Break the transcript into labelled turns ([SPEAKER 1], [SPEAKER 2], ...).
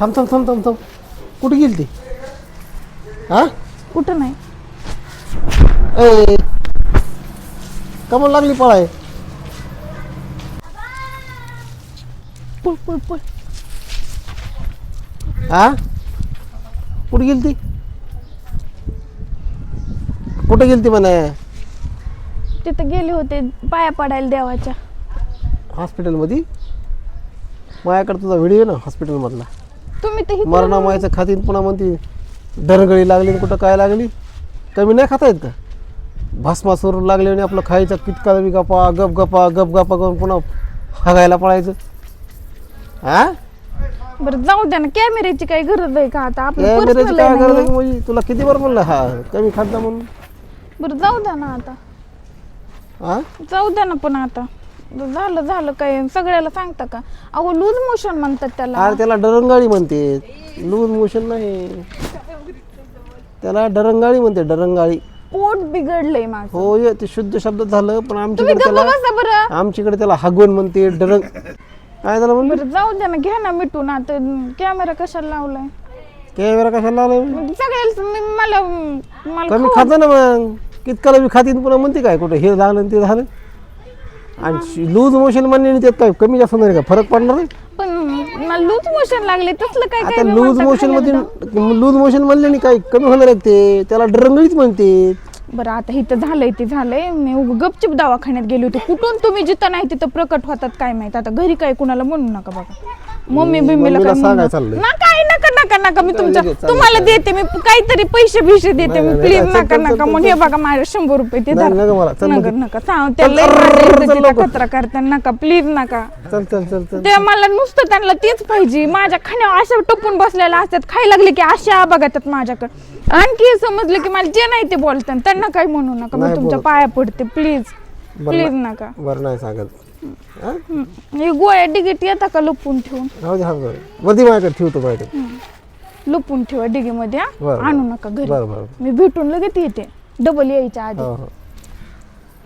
[SPEAKER 1] थांब थांब थांब थांब थांब. कुठे गेली ती? हा?
[SPEAKER 2] कुठं नाही.
[SPEAKER 1] ए कमल लागली पळाय.
[SPEAKER 2] पळ पळ पळ.
[SPEAKER 1] हा? कुठे गेली ती? कुठे गेली ती म्हणे?
[SPEAKER 2] तिथं गेले होते पाया पडायला देवाच्या.
[SPEAKER 1] हॉस्पिटलमध्ये? माझ्याकडे तुझा व्हिडिओ आहे ना हॉस्पिटलमधला.
[SPEAKER 2] तुम्ही तर इकडं-
[SPEAKER 1] मरणामायचं खातीन पुन्हा म्हणते दरगळी लागली आणि कुठं काय लागली? कमी नाही खाता येत का भस्मासूर लागले आणि आपलं खायचं कितका बी गप्पा गप गप्पा गप गप्पा करून पुन्हा हागायला पळायचं? हा
[SPEAKER 2] बरं जाऊ द्या ना कॅमेऱ्याची काही गरज आहे का आता? आपलं personal
[SPEAKER 1] काय
[SPEAKER 2] आहे
[SPEAKER 1] गरज आहे म्हणजे? तुला किती बरं म्हणलं? हा कमी खात जा म्हणून.
[SPEAKER 2] बरं जाऊ द्या ना आता.
[SPEAKER 1] हा
[SPEAKER 2] जाऊ द्या ना पण आता. झालं झालं काय? सगळ्याला सांगता का? अहो लूज मोशन म्हणतात त्याला.
[SPEAKER 1] अरे त्याला डरंगाळी म्हणते. लूज मोशन नाही. त्याला डरंगाळी म्हणते डरंगाळी.
[SPEAKER 2] पोट बिघडलंय माझं.
[SPEAKER 1] हो ये ते शुद्ध शब्द झालं पण
[SPEAKER 2] तुम्ही
[SPEAKER 1] आमच्याकडे
[SPEAKER 2] गप्प
[SPEAKER 1] त्याला
[SPEAKER 2] बसा बरं.
[SPEAKER 1] आमच्याकडे त्याला हगवण म्हणते डरंग काय झालं म्हणलं
[SPEAKER 2] बरं जाऊ द्या ना घ्या ना मिटून. आता कॅमेरा कशाला लावलाय?
[SPEAKER 1] कॅमेरा कशाला लावला
[SPEAKER 2] म्हणजे सगळ्याला मी- मला मला
[SPEAKER 1] कमी
[SPEAKER 2] खाऊ-
[SPEAKER 1] खाता ना मग. कितकाला बी खातीन पुन्हा म्हणते काय? कुठं हे झालं आणि ते झालं. आणि लूज मोशन म्हणणे त्यात काय? कमी जास्त होणार आहे का? फरक पडणार नाही?
[SPEAKER 2] पण मला लूज मोशन लागले तसलं काय
[SPEAKER 1] आता
[SPEAKER 2] काय
[SPEAKER 1] लूज
[SPEAKER 2] म्हणता
[SPEAKER 1] मोशनमध्ये लूज मोशन म्हणल्याने काय? कमी होणार आहे ते. त्याला डरंगळीच म्हणते.
[SPEAKER 2] बरं आता इथं झालंय ते झालंय. मी उग गपचिप दवाखान्यात गेली होती. कुठून तुम्ही जिथं नाही तिथं प्रकट होतात काय माहीत? आता घरी काय कुणाला म्हणू नका बघा मम्मी बिम्मीला
[SPEAKER 1] मम्मीला
[SPEAKER 2] काय
[SPEAKER 1] सांगाय
[SPEAKER 2] म्हणू
[SPEAKER 1] चाललंय.
[SPEAKER 2] ना काय नका नका नका मी तुमच्या
[SPEAKER 1] लगेच
[SPEAKER 2] तुम्हाला देते मी काहीतरी पैसे बिशे देते
[SPEAKER 1] नाही,
[SPEAKER 2] मी
[SPEAKER 1] नाही,
[SPEAKER 2] प्लीज
[SPEAKER 1] चल, चल,
[SPEAKER 2] नका
[SPEAKER 1] चल,
[SPEAKER 2] नका
[SPEAKER 1] चल,
[SPEAKER 2] मग
[SPEAKER 1] चल.
[SPEAKER 2] हे बघा माझे शंभर रुपये ते
[SPEAKER 1] नाही,
[SPEAKER 2] धरा.
[SPEAKER 1] नका मला, चल
[SPEAKER 2] नका
[SPEAKER 1] मध्ये.
[SPEAKER 2] नका सांग
[SPEAKER 1] चल,
[SPEAKER 2] त्याला
[SPEAKER 1] चल,
[SPEAKER 2] माझ्या
[SPEAKER 1] चल,
[SPEAKER 2] इज्जतीला
[SPEAKER 1] लवकर.
[SPEAKER 2] कचरा करता नका प्लीज नका
[SPEAKER 1] चल चल चल चल
[SPEAKER 2] ते मला नुसतं त्यांना तेच पाहिजे माझ्या खाण्यावर अशा टपून बसलेल्या असतात खायला लागले की अशा बघतात माझ्याकडे आणखी हे समजलं की मला जे नाही ते बोलतात त्यांना काही म्हणू नका मी
[SPEAKER 1] नाही
[SPEAKER 2] तुमच्या
[SPEAKER 1] बोलत.
[SPEAKER 2] पाया पडते प्लीज प्लीज
[SPEAKER 1] ना-
[SPEAKER 2] नका.
[SPEAKER 1] बरं नाही सांगत. हा?
[SPEAKER 2] हं. हे गोळ्या डिगीट येता का लपून ठेवून?
[SPEAKER 1] राहू दे हा बरं वरती माझ्याकडे ठेवतो माझ्याकडे.
[SPEAKER 2] लपून ठेवा डिगीमध्ये हा?
[SPEAKER 1] बरं.
[SPEAKER 2] आणू नका घरी.
[SPEAKER 1] बरं बरं
[SPEAKER 2] मी भेटून लगेच येते. डबल यायच्या आधी.
[SPEAKER 1] हो हो.